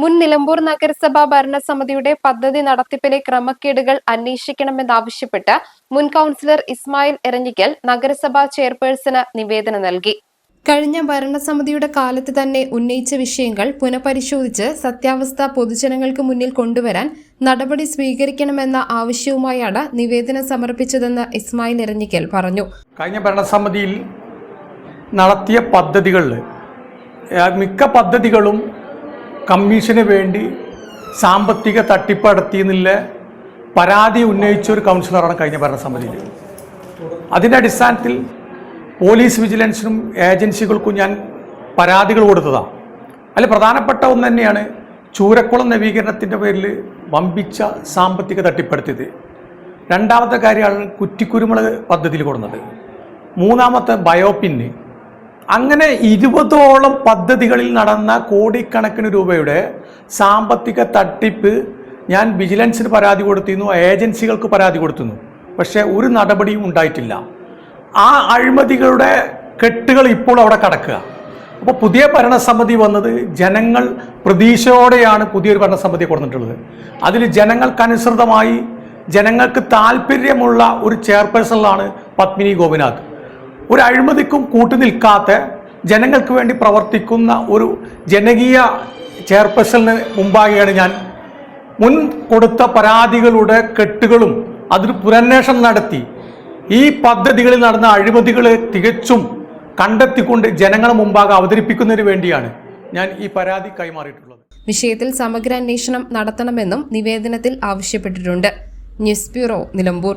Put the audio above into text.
മുൻ നിലമ്പൂർ നഗരസഭാ ഭരണസമിതിയുടെ പദ്ധതി നടത്തിപ്പിലെ ക്രമക്കേടുകൾ അന്വേഷിക്കണമെന്നാവശ്യപ്പെട്ട് മുൻ കൌൺസിലർ ഇസ്മായിൽ എറഞ്ഞിക്കൽ നഗരസഭാ ചെയർപേഴ്സണ് നിവേദനം നൽകി. കഴിഞ്ഞ ഭരണസമിതിയുടെ കാലത്ത് തന്നെ ഉന്നയിച്ച വിഷയങ്ങൾ പുനഃപരിശോധിച്ച് സത്യാവസ്ഥ പൊതുജനങ്ങൾക്ക് മുന്നിൽ കൊണ്ടുവരാൻ നടപടി സ്വീകരിക്കണമെന്ന ആവശ്യവുമായാണ് നിവേദനം സമർപ്പിച്ചതെന്ന് ഇസ്മായിൽ എരഞ്ഞിക്കൽ പറഞ്ഞു. കഴിഞ്ഞ ഭരണസമിതിയിൽ നടത്തിയ പദ്ധതികളിൽ മിക്ക പദ്ധതികളും കമ്മീഷന് വേണ്ടി സാമ്പത്തിക തട്ടിപ്പ് നടത്തിയെന്നില്ല പരാതി ഉന്നയിച്ച ഒരു കൗൺസിലറാണ് കഴിഞ്ഞ ഭരണസമിതിയിൽ. അതിന്റെ അടിസ്ഥാനത്തിൽ പോലീസ് വിജിലൻസിനും ഏജൻസികൾക്കും ഞാൻ പരാതികൾ കൊടുത്തതാണ് അതിൽ പ്രധാനപ്പെട്ട ഒന്ന് തന്നെയാണ് ചൂരക്കുളം നവീകരണത്തിന്റെ പേരിൽ വമ്പിച്ച സാമ്പത്തിക തട്ടിപ്പെടുത്തിയത്. രണ്ടാമത്തെ കാര്യമാണ് കുറ്റിക്കുരുമുളക് പദ്ധതിയിൽ കൊടുക്കുന്നത് മൂന്നാമത്തെ ബയോപിന്ന്. അങ്ങനെ ഇരുപതോളം പദ്ധതികളിൽ നടന്ന കോടിക്കണക്കിന് രൂപയുടെ സാമ്പത്തിക തട്ടിപ്പ് ഞാൻ വിജിലൻസിന് പരാതി കൊടുത്തിരുന്നു ഏജൻസികൾക്ക് പരാതി കൊടുത്തിരുന്നു. പക്ഷേ ഒരു നടപടിയും ഉണ്ടായിട്ടില്ല. ആ അഴിമതികളുടെ കെട്ടുകൾ ഇപ്പോൾ അവിടെ കടക്കുക. അപ്പോൾ പുതിയ ഭരണസമിതി വന്നത് ജനങ്ങൾ പ്രതീക്ഷയോടെയാണ് പുതിയൊരു ഭരണസമിതി കൊടുത്തിട്ടുള്ളത്. അതിൽ ജനങ്ങൾക്കനുസൃതമായി ജനങ്ങൾക്ക് താല്പര്യമുള്ള ഒരു ചെയർപേഴ്സണിലാണ് പത്മിനി ഗോപിനാഥ്. ഒരു അഴിമതിക്കും കൂട്ടു നിൽക്കാത്ത ജനങ്ങൾക്ക് വേണ്ടി പ്രവർത്തിക്കുന്ന ഒരു ജനകീയ ചെയർപേഴ്സണിന് മുമ്പാകെയാണ് ഞാൻ മുൻ കൊടുത്ത പരാതികളുടെ കെട്ടുകളും അതിന് പുരന്വേഷണം നടത്തി. ഈ പദ്ധതികളിൽ നടന്ന അഴിമതികൾ തികച്ചും കണ്ടെത്തിക്കൊണ്ട് ജനങ്ങളെ മുമ്പാകെ അവതരിപ്പിക്കുന്നതിന് വേണ്ടിയാണ് ഞാൻ ഈ പരാതി കൈമാറിയിട്ടുള്ളത്. വിഷയത്തിൽ സമഗ്ര അന്വേഷണം നടത്തണമെന്നും നിവേദനത്തിൽ ആവശ്യപ്പെട്ടിട്ടുണ്ട്. News bureau Nilambur.